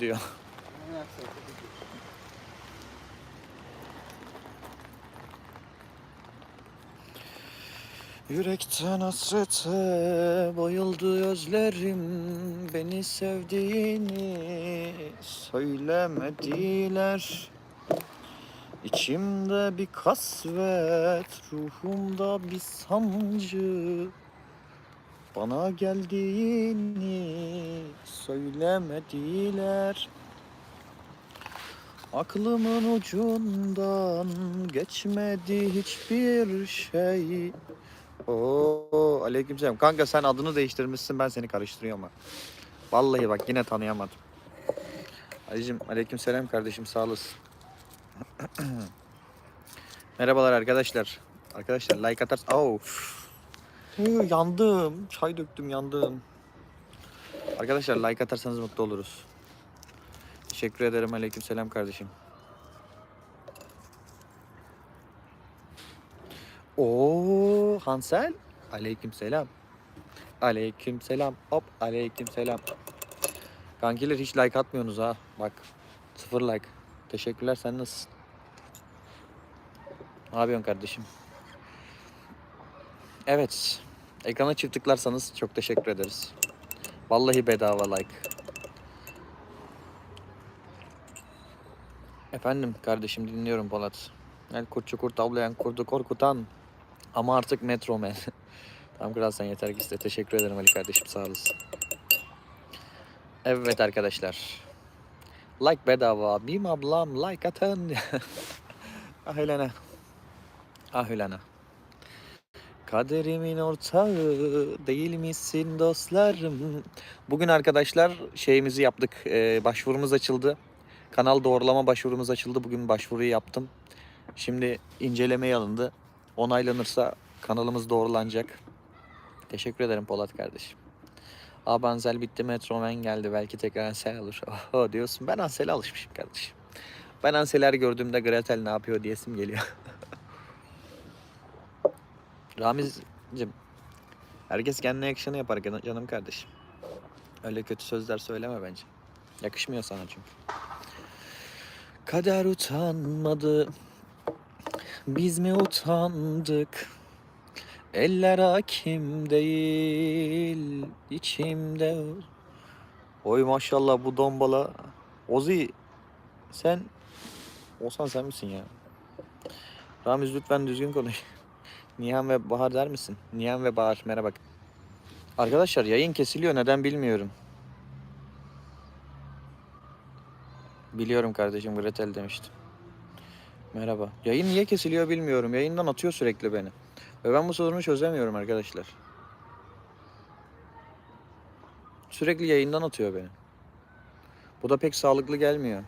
diyor. Yürekten hasrete bayıldı gözlerim Beni sevdiğini söylemediler İçimde bir kasvet, ruhumda bir sancı Bana geldiğini söylemediler Aklımın ucundan geçmedi hiçbir şey Oo, aleykümselam. Kanka sen adını değiştirmişsin ben seni karıştırıyorum bak. Vallahi bak yine tanıyamadım. Ali'cim aleykümselam kardeşim sağ olasın. Merhabalar arkadaşlar. Arkadaşlar like atarsın. Oh. Hı, yandım. Çay döktüm yandım. Arkadaşlar like atarsanız mutlu oluruz. Teşekkür ederim aleykümselam kardeşim. Oo Hansel. Aleykümselam. Aleykümselam. Hop aleykümselam. Kankiler hiç like atmıyorsunuz ha. Bak. Sıfır like. Teşekkürler sen nasılsın? Ne yapıyorsun kardeşim? Evet. Ekrana çift tıklarsanız çok teşekkür ederiz. Vallahi bedava like. Efendim kardeşim dinliyorum Polat. El kurt avlayan kurdu korkutan. Ama artık Metro Man. tamam kral sen yeter ki iste. Teşekkür ederim Ali kardeşim sağ olasın. Evet arkadaşlar. Like bedava. Bim ablam like atın. ah ölene. Kaderimin ortağı değil misin dostlarım? Bugün arkadaşlar şeyimizi yaptık. Ee, başvurumuz açıldı. Kanal doğrulama başvurumuz açıldı. Bugün başvuruyu yaptım. Şimdi incelemeye alındı. Onaylanırsa kanalımız doğrulanacak. Teşekkür ederim Polat kardeşim. Abi Ansel bitti Metroman geldi. Belki tekrar Ansel olur. Oho diyorsun. Ben Ansel'e alışmışım kardeşim. Ben Ansel'i gördüğümde Gretel ne yapıyor diyesim geliyor. Ramiz'cim herkes kendine yakışanı yapar canım kardeşim. Öyle kötü sözler söyleme bence. Yakışmıyor sana çünkü. Kader utanmadı. Biz mi utandık? Eller hakim değil içimde. Oy maşallah bu dombala. Ozi sen olsan sen misin ya? Ramiz lütfen düzgün konuş. Nihan ve Bahar der misin? Nihan ve Bahar merhaba. Arkadaşlar yayın kesiliyor neden bilmiyorum. Biliyorum kardeşim Gretel demiştim. Merhaba. Yayın niye kesiliyor bilmiyorum. Yayından atıyor sürekli beni. Ve ben bu sorunu çözemiyorum arkadaşlar. Sürekli yayından atıyor beni. Bu da pek sağlıklı gelmiyor.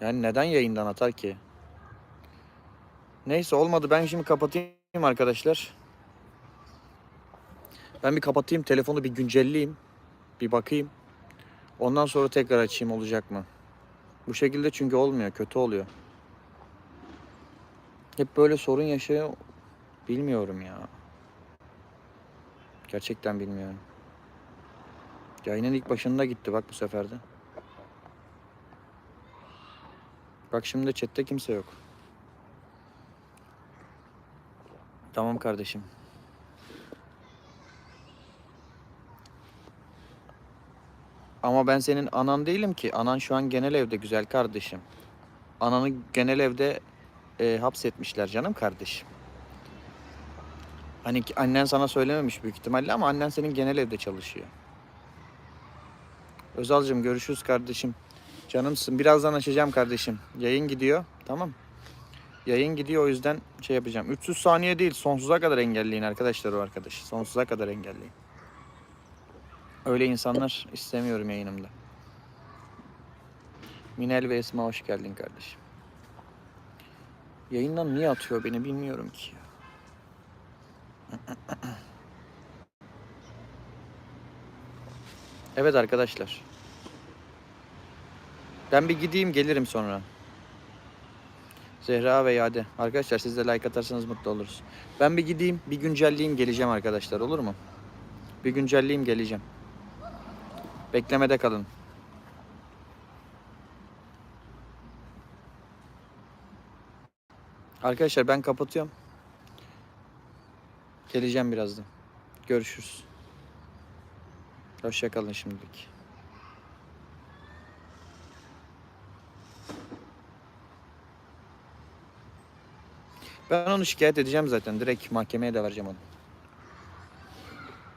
Yani neden yayından atar ki? Neyse olmadı. Ben şimdi kapatayım arkadaşlar. Ben bir kapatayım. Telefonu bir güncelleyeyim. Bir bakayım. Ondan sonra tekrar açayım olacak mı? Bu şekilde çünkü olmuyor. Kötü oluyor. Hep böyle sorun yaşıyor. Bilmiyorum ya. Gerçekten bilmiyorum. Yayının ilk başında gitti bak bu seferde. Bak şimdi chatte kimse yok. Tamam kardeşim. Ama ben senin anan değilim ki. Anan şu an genel evde güzel kardeşim. Ananı genel evde e, hapsetmişler canım kardeşim. Hani annen sana söylememiş büyük ihtimalle ama annen senin genel evde çalışıyor. Özal'cığım görüşürüz kardeşim. Canımsın. Birazdan açacağım kardeşim. Yayın gidiyor. Tamam. Yayın gidiyor o yüzden şey yapacağım. 300 saniye değil sonsuza kadar engelleyin arkadaşlar o arkadaşı. Sonsuza kadar engelleyin. Öyle insanlar istemiyorum yayınımda. Minel ve Esma hoş geldin kardeşim. Yayından niye atıyor beni bilmiyorum ki. Evet arkadaşlar. Ben bir gideyim gelirim sonra. Zehra ve Yade. Arkadaşlar siz de like atarsanız mutlu oluruz. Ben bir gideyim bir güncelleyeyim geleceğim arkadaşlar olur mu? Bir güncelleyeyim geleceğim. Beklemede kalın. Arkadaşlar ben kapatıyorum. Geleceğim birazdan. Görüşürüz. Hoşçakalın şimdilik. Ben onu şikayet edeceğim zaten. Direkt mahkemeye de vereceğim onu.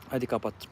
Hadi kapattım.